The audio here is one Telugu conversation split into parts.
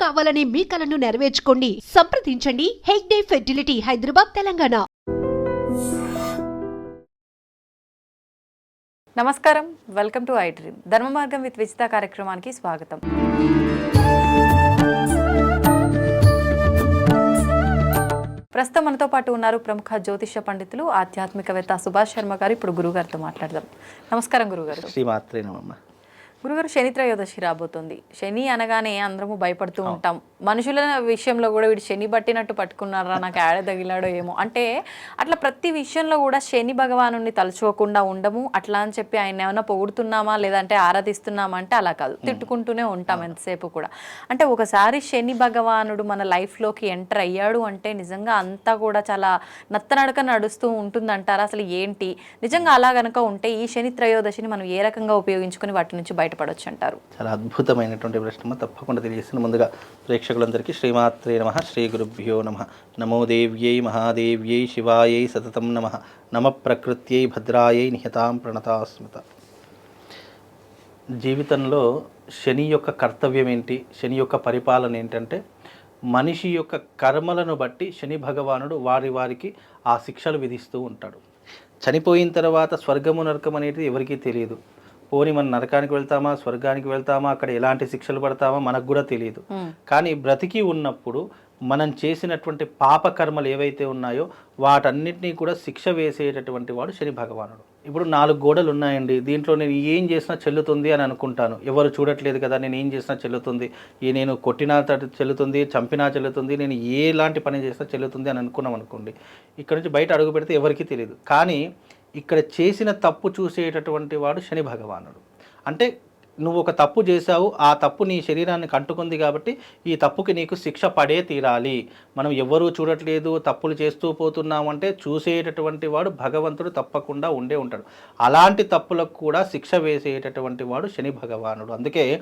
కావాలనే మీ కలను నెరవేర్చుకోండి. సంప్రదించండి. హెగ్డే ఫెర్టిలిటీ హైదరాబాద్ తెలంగాణ. నమస్కారం. Welcome to I dream. Dharma Margam with Vijitha కార్యక్రమానికి స్వాగతం. ప్రస్తుతం మనతో పాటు ఉన్నారు ప్రముఖ జ్యోతిష పండితులు ఆధ్యాత్మికవేత్త సుభాష్ శర్మ గారు. ఇప్పుడు గురుగారితో మాట్లాడదాం. నమస్కారం గురుగారు. శ్రీమాత్రే నమమ్మ గురుగారు శని త్రయోదశి రాబోతుంది. శని అనగానే అందరము భయపడుతూ ఉంటాం. మనుషుల విషయంలో కూడా వీడు శని పట్టినట్టు పట్టుకున్నారా నాకు ఆడ తగిలాడో ఏమో. అంటే అట్లా ప్రతి విషయంలో కూడా శని భగవాను తలుచుకోకుండా ఉండము. అట్లా అని చెప్పి ఆయన ఏమైనా పొగుడుతున్నామా లేదంటే ఆరాధిస్తున్నామా అంటే అలా కాదు. తిట్టుకుంటూనే ఉంటాం ఎంతసేపు కూడా. అంటే ఒకసారి శని భగవానుడు మన లైఫ్లోకి ఎంటర్ అయ్యాడు అంటే నిజంగా అంతా కూడా చాలా నత్తనడక నడుస్తూ ఉంటుందంటారా? అసలు ఏంటి? నిజంగా అలా గనక ఉంటే ఈ శని త్రయోదశిని మనం ఏ రకంగా ఉపయోగించుకొని వాటి నుంచి బయటపడొచ్చు అంటారు చాలా అద్భుతమైనటువంటి ప్రశ్న తప్పకుండా తెలియజేసిన ముందుగా ప్రేక్షకులందరికీ శ్రీమాత్రే నమ శ్రీ గురుభ్యో నమ. నమో దేవ్యై మహాదేవ్యై శివాయై సతతం నమ. నమ ప్రకృత్యై భద్రాయై నిహతాం ప్రణతాస్మృత. జీవితంలో శని యొక్క కర్తవ్యం ఏంటి శని యొక్క పరిపాలన ఏంటంటే మనిషి యొక్క కర్మలను బట్టి శని భగవానుడు వారి వారికి ఆ శిక్షలు విధిస్తూ ఉంటాడు. చనిపోయిన తర్వాత స్వర్గము నరకం అనేది ఎవరికీ తెలియదు. పోని మనం నరకానికి వెళ్తామా స్వర్గానికి వెళ్తామా అక్కడ ఎలాంటి శిక్షలు పడతామా మనకు కూడా తెలియదు. కానీ బ్రతికి ఉన్నప్పుడు మనం చేసినటువంటి పాప కర్మలు ఏవైతే ఉన్నాయో వాటన్నిటినీ కూడా శిక్ష వేసేటటువంటి వాడు శని భగవానుడు. ఇప్పుడు నాలుగు గోడలు ఉన్నాయండి. దీంట్లో నేను ఏం చేసినా చెల్లుతుంది అని అనుకుంటాను. ఎవరు చూడట్లేదు కదా నేను ఏం చేసినా చెల్లుతుంది. ఈ నేను కొట్టినా చెల్లుతుంది చంపినా చెల్లుతుంది నేను ఎలాంటి పని చేసినా చెల్లుతుంది అని అనుకున్నాం అనుకోండి ఇక్కడ నుంచి బయట అడుగు పెడితే ఎవరికీ తెలియదు కానీ ఇక్కడ చేసిన తప్పు చూసేటటువంటి వాడు శని భగవానుడు. అంటే నువ్వు ఒక తప్పు చేశావు ఆ తప్పు నీ శరీరానికి అంటుకుంది కాబట్టి ఈ తప్పుకి నీకు శిక్ష పడే తీరాలి. మనం ఎవ్వరూ చూడట్లేదు తప్పులు చేస్తూ పోతున్నామంటే చూసేటటువంటి వాడు భగవంతుడు తప్పకుండా ఉండే ఉంటాడు. అలాంటి తప్పులకు కూడా శిక్ష వేసేటటువంటి వాడు శని భగవానుడు. అందుకే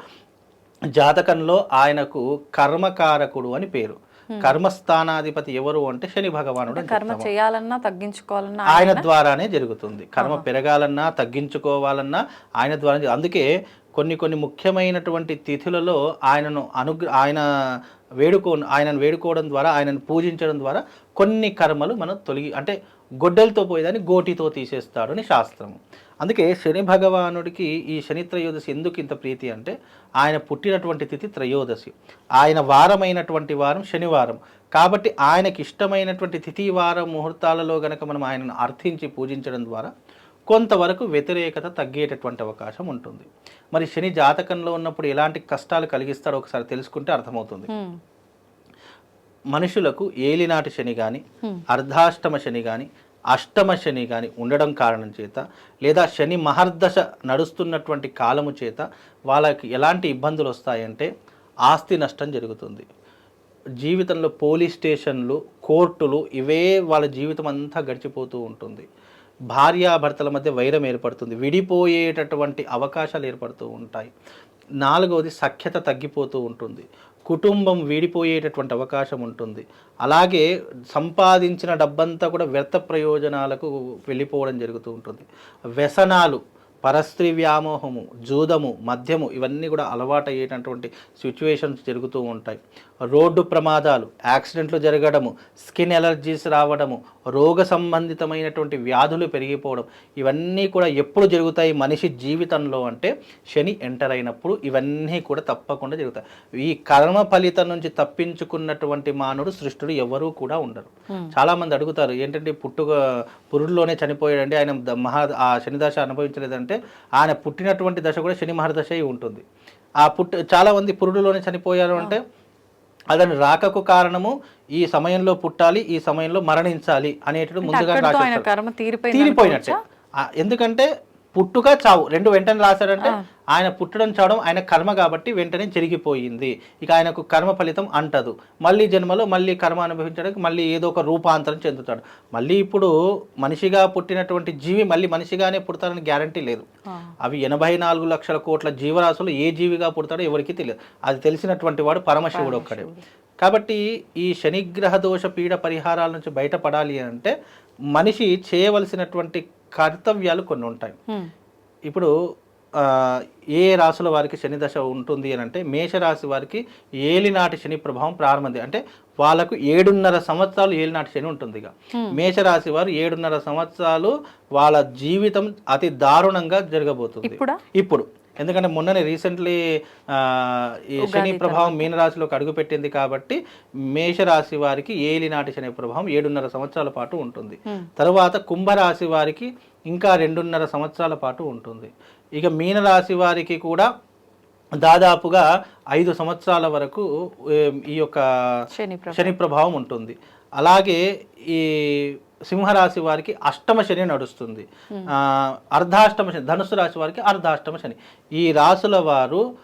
జాతకంలో ఆయనకు కర్మకారకుడు అని పేరు. కర్మస్థానాధిపతి ఎవరు అంటే శని భగవానుడు కర్మ. చేయాలన్నా తగ్గించుకోవాలన్నా ఆయన ద్వారానే జరుగుతుంది. కర్మ పెరగాలన్నా తగ్గించుకోవాలన్నా ఆయన ద్వారా అందుకే కొన్ని కొన్ని ముఖ్యమైనటువంటి తిథులలో ఆయనను అనుగ్ర ఆయన వేడుకో ఆయనను వేడుకోవడం ద్వారా ఆయనను పూజించడం ద్వారా కొన్ని కర్మలు మనం తొలగి అంటే గొడ్డలతో పోయేదాన్ని గోటితో తీసేస్తాడు అని శాస్త్రము. అందుకే శని భగవానుడికి ఈ శని త్రయోదశి ఎందుకు ఇంత ప్రీతి అంటే ఆయన పుట్టినటువంటి తిథి త్రయోదశి. ఆయన వారమైనటువంటి వారం శనివారం. కాబట్టి ఆయనకి ఇష్టమైనటువంటి తిథి వారం ముహూర్తాలలో గనక మనం ఆయనను అర్థించి పూజించడం ద్వారా కొంతవరకు వ్యతిరేకత తగ్గేటటువంటి అవకాశం ఉంటుంది. మరి శని జాతకంలో ఉన్నప్పుడు ఎలాంటి కష్టాలు కలిగిస్తాడో ఒకసారి తెలుసుకుంటే అర్థమవుతుంది. మనుషులకు ఏలినాటి శని కానీ అర్ధాష్టమ శని కానీ అష్టమ శని కానీ ఉండడం కారణం చేత లేదా శని మహర్దశ నడుస్తున్నటువంటి కాలము చేత వాళ్ళకి ఎలాంటి ఇబ్బందులు వస్తాయంటే ఆస్తి నష్టం జరుగుతుంది. జీవితంలో పోలీస్ స్టేషన్లు కోర్టులు ఇవే వాళ్ళ జీవితం అంతా గడిచిపోతూ ఉంటుంది. భార్యాభర్తల మధ్య వైరం ఏర్పడుతుంది. విడిపోయేటటువంటి అవకాశాలు ఏర్పడుతూ ఉంటాయి. నాలుగవది సఖ్యత తగ్గిపోతూ ఉంటుంది. కుటుంబం వీడిపోయేటటువంటి అవకాశం ఉంటుంది. అలాగే సంపాదించిన డబ్బంతా కూడా వ్యర్థ ప్రయోజనాలకు వెళ్ళిపోవడం జరుగుతూ ఉంటుంది. వ్యసనాలు పరస్త్రీ వ్యామోహము జూదము మద్యము ఇవన్నీ కూడా అలవాటు అయ్యేటటువంటి సిచ్యువేషన్స్ జరుగుతూ ఉంటాయి. రోడ్డు ప్రమాదాలు యాక్సిడెంట్లు జరగడము స్కిన్ ఎలర్జీస్ రావడము రోగ సంబంధితమైనటువంటి వ్యాధులు పెరిగిపోవడం ఇవన్నీ కూడా ఎప్పుడు జరుగుతాయి మనిషి జీవితంలో అంటే శని ఎంటర్ అయినప్పుడు ఇవన్నీ కూడా తప్పకుండా జరుగుతాయి. ఈ కర్మ ఫలితం నుంచి తప్పించుకున్నటువంటి మానవుడు సృష్టిలో ఎవరూ కూడా ఉండరు. చాలా మంది అడుగుతారు ఏంటంటే పుట్టుక పురుడులోనే చనిపోయాడండి? ఆయన మహా ఆ శని దశ అనుభవించలేదంటే ఆయన పుట్టినటువంటి దశ కూడా శని మహర్దశ అయి ఉంటుంది. ఆ పుట్టు చాలా మంది పురుడులోనే చనిపోయారు అంటే అతని రాకకు కారణము ఈ సమయంలో పుట్టాలి ఈ సమయంలో మరణించాలి అనేటప్పుడు ముందుగా తీరిపోయినట్టే. ఎందుకంటే పుట్టుక చావు. రెండు వెంటనే రాశాడంటే ఆయన పుట్టడం చావడం ఆయన కర్మ కాబట్టి వెంటనే జరిగిపోయింది. ఇక ఆయనకు కర్మ ఫలితం అంటదు. మళ్ళీ జన్మలో మళ్ళీ కర్మ అనుభవించడానికి మళ్ళీ ఏదో ఒక రూపాంతరం చెందుతాడు. మళ్ళీ ఇప్పుడు మనిషిగా పుట్టినటువంటి జీవి మళ్ళీ మనిషిగానే పుడతారని గ్యారంటీ లేదు. అవి ఎనభై నాలుగు లక్షల కోట్ల జీవరాశులు ఏ జీవిగా పుడతాడో ఎవరికీ తెలియదు. అది తెలిసినటువంటి వాడు పరమశివుడు ఒక్కడే. కాబట్టి ఈ శనిగ్రహ దోష పీడ పరిహారాల నుంచి బయటపడాలి అంటే మనిషి చేయవలసినటువంటి కర్తవ్యాలు కొన్ని ఉంటాయి. ఇప్పుడు ఏ రాసుల వారికి శని దశ ఉంటుంది అని అంటే మేషరాశి వారికి ఏలినాటి శని ప్రభావం ప్రారంభమైంది. అంటే వాళ్ళకు ఏడున్నర సంవత్సరాలు ఏలినాటి శని ఉంటుంది ఇక. మేషరాశి వారు ఏడున్నర సంవత్సరాలు వాళ్ళ జీవితం అతి దారుణంగా జరగబోతుంది. ఇప్పుడా? ఎందుకంటే మొన్ననే రీసెంట్లీ ఈ శని ప్రభావం మీనరాశిలోకి అడుగుపెట్టింది కాబట్టి మేషరాశి వారికి ఏలినాటి శని ప్రభావం ఏడున్నర సంవత్సరాల పాటు ఉంటుంది. తరువాత కుంభరాశి వారికి ఇంకా రెండున్నర సంవత్సరాల పాటు ఉంటుంది. ఇక మీనరాశి వారికి కూడా దాదాపుగా ఐదు సంవత్సరాల వరకు ఈ యొక్క. శని ప్రభావం ఉంటుంది. అలాగే ఈ సింహరాశి వారికి అష్టమ శని నడుస్తుంది. ఆ, అర్ధాష్టమ శని ధనుసు రాశి వారికి అర్ధాష్టమ శని. ఈ రాసుల వారు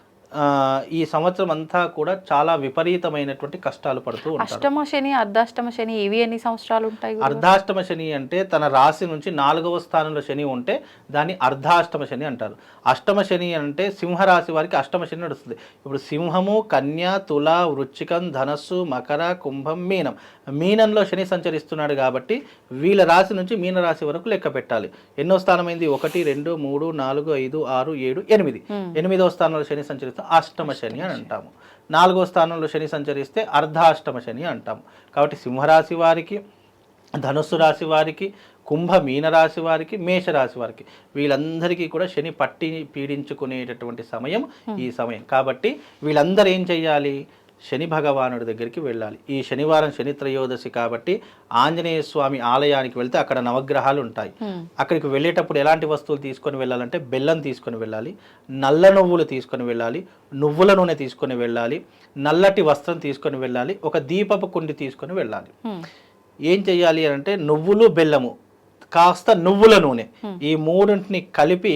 ఈ సంవత్సరం అంతా కూడా చాలా విపరీతమైనటువంటి కష్టాలు పడుతూ అష్టమ శని అర్ధాష్టమ శని ఇవి ఎన్ని సంవత్సరాలు ఉంటాయి? అర్ధాష్టమ శని అంటే తన రాశి నుంచి నాలుగవ స్థానంలో శని ఉంటే దాన్ని అర్ధాష్టమ శని అంటారు. అష్టమ శని అంటే సింహరాశి వారికి అష్టమ శని నడుస్తుంది. ఇప్పుడు సింహము కన్య తుల వృచ్చికం ధనస్సు మకర కుంభం మీనం. మీనంలో శని సంచరిస్తున్నాడు కాబట్టి వీళ్ళ రాశి నుంచి మీన రాశి వరకు లెక్క పెట్టాలి. ఎన్నో స్థానమైంది? ఒకటి రెండు మూడు నాలుగు ఐదు ఆరు ఏడు ఎనిమిది. ఎనిమిదవ స్థానంలో శని అష్టమ శని అని అంటాము. నాలుగో స్థానంలో శని సంచరిస్తే అర్ధాష్టమ శని అంటాము. కాబట్టి సింహరాశి వారికి ధనుస్సు రాశి వారికి కుంభ మీన రాశి వారికి మేషరాశి వారికి వీళ్ళందరికీ కూడా శని పట్టి పీడించుకునేటటువంటి సమయం ఈ సమయం. కాబట్టి వీళ్ళందరూ ఏం చెయ్యాలి? శని భగవానుడి దగ్గరికి వెళ్ళాలి. ఈ శనివారం శని త్రయోదశి కాబట్టి ఆంజనేయ స్వామి ఆలయానికి వెళ్తే అక్కడ నవగ్రహాలు ఉంటాయి. అక్కడికి వెళ్ళేటప్పుడు ఎలాంటి వస్తువులు తీసుకొని వెళ్ళాలంటే బెల్లం తీసుకొని వెళ్ళాలి నల్ల నువ్వులు తీసుకొని వెళ్ళాలి నువ్వుల నూనె తీసుకొని వెళ్ళాలి నల్లటి వస్త్రం తీసుకొని వెళ్ళాలి ఒక దీపపు కుండి తీసుకొని వెళ్ళాలి. ఏం చెయ్యాలి అని అంటే నువ్వులు బెల్లము కాస్త నువ్వుల నూనె. ఈ మూడింటిని కలిపి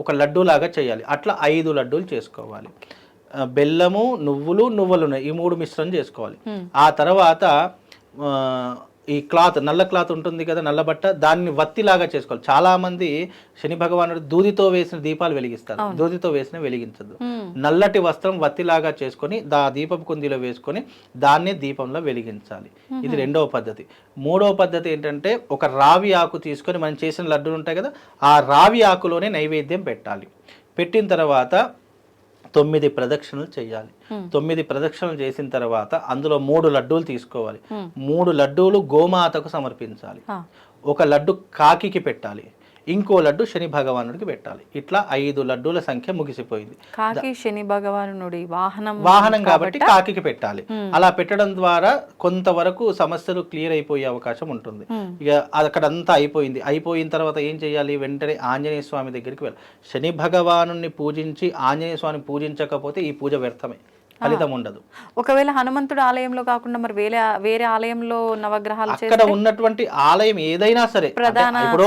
ఒక లడ్డూలాగా చేయాలి అట్లా ఐదు లడ్డూలు చేసుకోవాలి. బెల్లము నువ్వులు నువ్వుల నూనె ఈ మూడు మిశ్రమం చేసుకోవాలి. ఆ తర్వాత ఈ క్లాత్ నల్ల క్లాత్ ఉంటుంది కదా నల్ల బట్ట దాన్ని వత్తిలాగా చేసుకోవాలి. చాలా మంది శని భగవానుడు దూదితో వేసిన దీపాలు వెలిగిస్తారు. దూదితో వేసిన వెలిగించదు. నల్లటి వస్త్రం వత్తిలాగా చేసుకొని దా దీపపు కుందిలో వేసుకొని దాన్నే దీపంలో వెలిగించాలి. ఇది రెండవ పద్ధతి. మూడవ పద్ధతి ఏంటంటే ఒక రావి ఆకు తీసుకొని మనం చేసిన లడ్డూలు ఉంటాయి కదా ఆ రావి ఆకులోనే నైవేద్యం పెట్టాలి. పెట్టిన తర్వాత తొమ్మిది ప్రదక్షిణలు చేయాలి తొమ్మిది ప్రదక్షిణలు చేసిన తర్వాత అందులో మూడు లడ్డూలు తీసుకోవాలి. మూడు లడ్డూలు గోమాతకు సమర్పించాలి. ఒక లడ్డు కాకికి పెట్టాలి. ఇంకో లడ్డు శని భగవానుడికి పెట్టాలి. ఇట్లా ఐదు లడ్డూల సంఖ్య ముగిసిపోయింది. కాకి శని భగవానుడి వాహనం వాహనం కాబట్టి కాకికి పెట్టాలి. అలా పెట్టడం ద్వారా కొంతవరకు సమస్యలు క్లియర్ అయిపోయే అవకాశం ఉంటుంది. ఇక అక్కడ అంతా అయిపోయింది. అయిపోయిన తర్వాత ఏం చేయాలి? వెంటనే ఆంజనేయ స్వామి దగ్గరికి వెళ్ళాలి. శని భగవాను పూజించి ఆంజనేయ స్వామిని పూజించకపోతే ఈ పూజ వ్యర్థమే. ఫలితం ఉండదు. ఒకవేళ హనుమంతుడు ఆలయంలో కాకుండా మరి వేరే వేరే ఆలయంలో నవగ్రహాలు అక్కడ ఉన్నటువంటి ఆలయం ఏదైనా సరే ప్రధాన ఇప్పుడు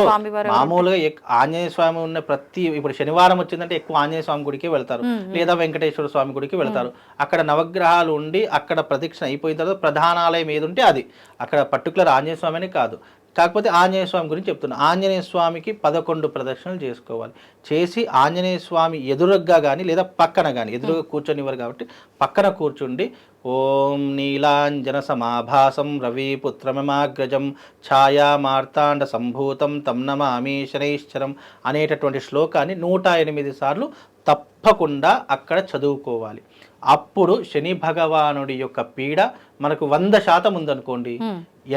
మామూలుగా ఆంజనేయ స్వామి ఉన్న ప్రతి ఇప్పుడు శనివారం వచ్చిందంటే ఎక్కువ ఆంజనేయ స్వామి గుడికి వెళ్తారు. లేదా వెంకటేశ్వర స్వామి గుడికి వెళ్తారు. అక్కడ నవగ్రహాలు ఉండి అక్కడ ప్రదక్షిణ అయిపోయిన తర్వాత ప్రధాన ఆలయం ఏది ఉంటే అది. అక్కడ పర్టికులర్ ఆంజనేయ స్వామి అని కాదు. కాకపోతే ఆంజనేయ స్వామి గురించి చెప్తున్నా. ఆంజనేయ స్వామికి పదకొండు ప్రదక్షిణలు చేసుకోవాలి. చేసి ఆంజనేయ స్వామి ఎదురుగ్గా కానీ లేదా పక్కన కానీ ఎదురుగా కూర్చొనివ్వరు కాబట్టి పక్కన కూర్చుండి ఓం నీలాంజన సమాభాసం రవిపుత్రమమాగ్రజం ఛాయా మార్తాండ సంభూతం తం నమామి శనైశ్చరం అనేటటువంటి శ్లోకాన్ని నూట ఎనిమిది సార్లు తప్పకుండా అక్కడ చదువుకోవాలి. అప్పుడు శని భగవానుడి యొక్క పీడ మనకు వంద శాతం ఉందనుకోండి.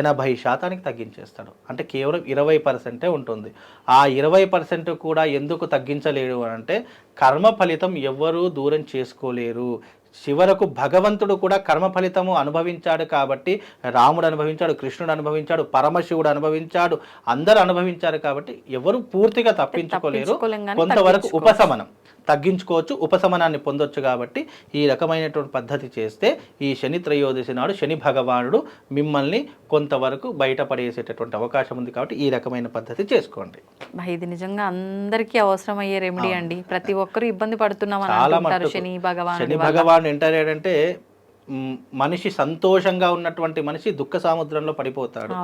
ఎనభై శాతానికి తగ్గించేస్తాడు. అంటే కేవలం ఇరవై పర్సెంటే ఉంటుంది. ఆ ఇరవై పర్సెంట్ కూడా ఎందుకు తగ్గించలేడు అని అంటే కర్మ ఫలితం ఎవ్వరూ దూరం చేసుకోలేరు. చివరకు భగవంతుడు కూడా కర్మ ఫలితము అనుభవించాడు కాబట్టి రాముడు అనుభవించాడు కృష్ణుడు అనుభవించాడు పరమశివుడు అనుభవించాడు అందరూ అనుభవించారు కాబట్టి ఎవరు పూర్తిగా తప్పించుకోలేరు. కొంతవరకు ఉపశమనం. తగ్గించుకోవచ్చు ఉపశమనాన్ని పొందొచ్చు కాబట్టి ఈ రకమైనటువంటి పద్ధతి చేస్తే ఈ శని త్రయోదశి నాడు శని భగవానుడు మిమ్మల్ని కొంతవరకు బయటపడేసేటటువంటి అవకాశం ఉంది కాబట్టి ఈ రకమైన పద్ధతి చేసుకోండి. ఇది నిజంగా అందరికీ అవసరమయ్యే రెమెడీ అండి. ప్రతి ఒక్కరు ఇబ్బంది పడుతున్నాం శని భగవానుడి శని. భగవాన్ ఎంటర్ అయ్యాడంటే మనిషి సంతోషంగా ఉన్నటువంటి మనిషి దుఃఖ సముద్రంలో పడిపోతాడు.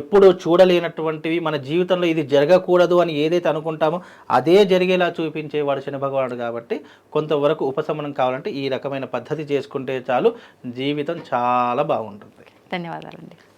ఎప్పుడు చూడలేనటువంటివి మన జీవితంలో ఇది జరగకూడదు అని ఏదైతే అనుకుంటామో అదే జరిగేలా చూపించేవాడు శని భగవానుడు కాబట్టి కొంతవరకు ఉపశమనం కావాలంటే ఈ రకమైన పద్ధతి చేసుకుంటే చాలు. జీవితం చాలా బాగుంటుంది. ధన్యవాదాలండి.